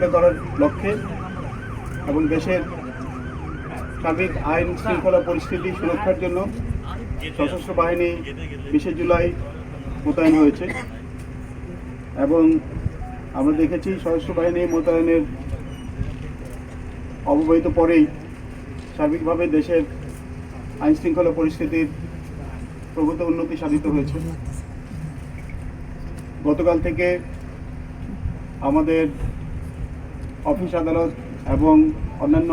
সহায়তা করার লক্ষ্যে এবং দেশের সার্বিক আইন শৃঙ্খলা পরিস্থিতি সুরক্ষার জন্য সশস্ত্র বাহিনী বিশে জুলাই মোতায়েন হয়েছে। এবং আমরা দেখেছি সশস্ত্র বাহিনী মোতায়েনের অবহিত পরেই সার্বিকভাবে দেশের আইন শৃঙ্খলা পরিস্থিতির প্রভূত উন্নতি সাধিত হয়েছে। গতকাল থেকে আমাদের অফিস আদালত এবং অন্যান্য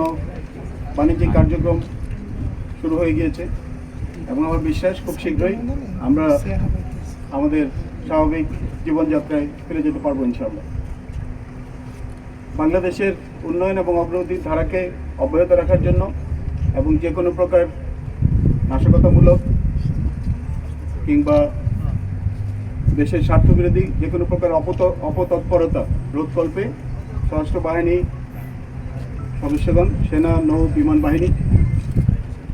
বাণিজ্যিক কার্যক্রম শুরু হয়ে গিয়েছে। এবং আমার বিশ্বাস খুব শীঘ্রই আমরা আমাদের স্বাভাবিক জীবনযাত্রায় ফিরে যেতে পারব ইনশাআল্লাহ। বাংলাদেশের উন্নয়ন এবং অগ্রগতির ধারাকে অব্যাহত রাখার জন্য এবং যে কোনো প্রকার নাশকতামূলক কিংবা দেশের স্বার্থবিরোধী যে কোনো প্রকার অপত, অপতৎপরতা রোধকল্পে সশস্ত্র বাহিনী সদস্যগণ সেনা, নৌ, বিমান বাহিনী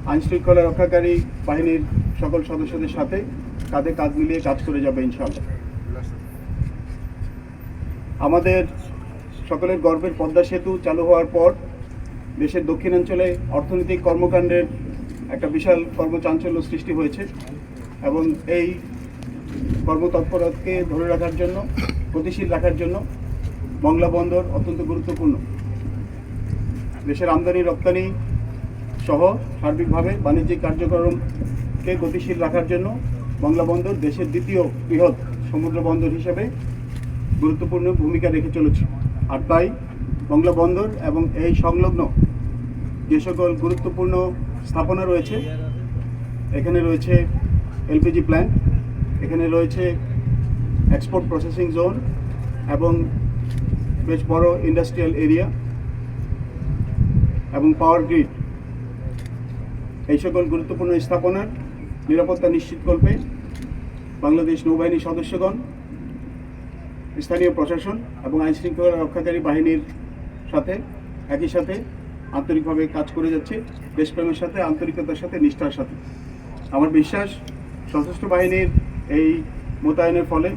আইন শৃঙ্খলা রক্ষাকারী বাহিনীর সকল সদস্যদের সাথে কাঁধে কাঁধ মিলিয়ে কাজ করে যাবে ইনশাআল্লাহ। আমাদের সকলের গর্বের পদ্মা সেতু চালু হওয়ার পর দেশের দক্ষিণাঞ্চলে অর্থনৈতিক কর্মকাণ্ডের একটা বিশাল কর্মচাঞ্চল্য সৃষ্টি হয়েছে এবং এই কর্মতৎপরতাকে ধরে রাখার জন্য, গতিশীল রাখার জন্য মংলা বন্দর অত্যন্ত গুরুত্বপূর্ণ। দেশের আমদানি, রপ্তানি সহ সার্বিকভাবে বাণিজ্যিক কার্যক্রমকে গতিশীল রাখার জন্য বাংলা বন্দর দেশের দ্বিতীয় বৃহৎ সমুদ্র বন্দর হিসেবে গুরুত্বপূর্ণ ভূমিকা রেখে চলেছে। আর তাই বাংলা বন্দর এবং এই সংলগ্ন যে সকল গুরুত্বপূর্ণ স্থাপনা রয়েছে, এখানে রয়েছে এলপিজি প্ল্যান্ট, এখানে রয়েছে এক্সপোর্ট প্রসেসিং জোন এবং বেশ বড় ইন্ডাস্ট্রিয়াল এরিয়া এবং পাওয়ার গ্রিড। এই সকল গুরুত্বপূর্ণ স্থাপনার নিরাপত্তা নিশ্চিত করবে বাংলাদেশ নৌবাহিনীর সদস্যগণ, স্থানীয় প্রশাসন এবং আইন শৃঙ্খলা রক্ষাকারী বাহিনীর সাথে, একই সাথে আন্তরিকভাবে কাজ করে যাচ্ছে, দেশপ্রেমের সাথে, আন্তরিকতার সাথে, নিষ্ঠার সাথে। আমার বিশ্বাস, সশস্ত্র বাহিনীর এই মোতায়েনের ফলে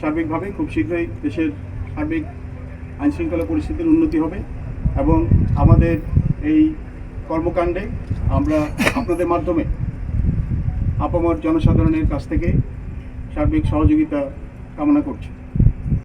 সার্বিকভাবে খুব শীঘ্রই দেশের সার্বিক আইন শৃঙ্খলা পরিস্থিতির উন্নতি হবে এবং আমাদের এই কর্মকাণ্ডে আমরা আপনাদের মাধ্যমে আপামর জনসাধারণের কাছ থেকে সার্বিক সহযোগিতা কামনা করছি।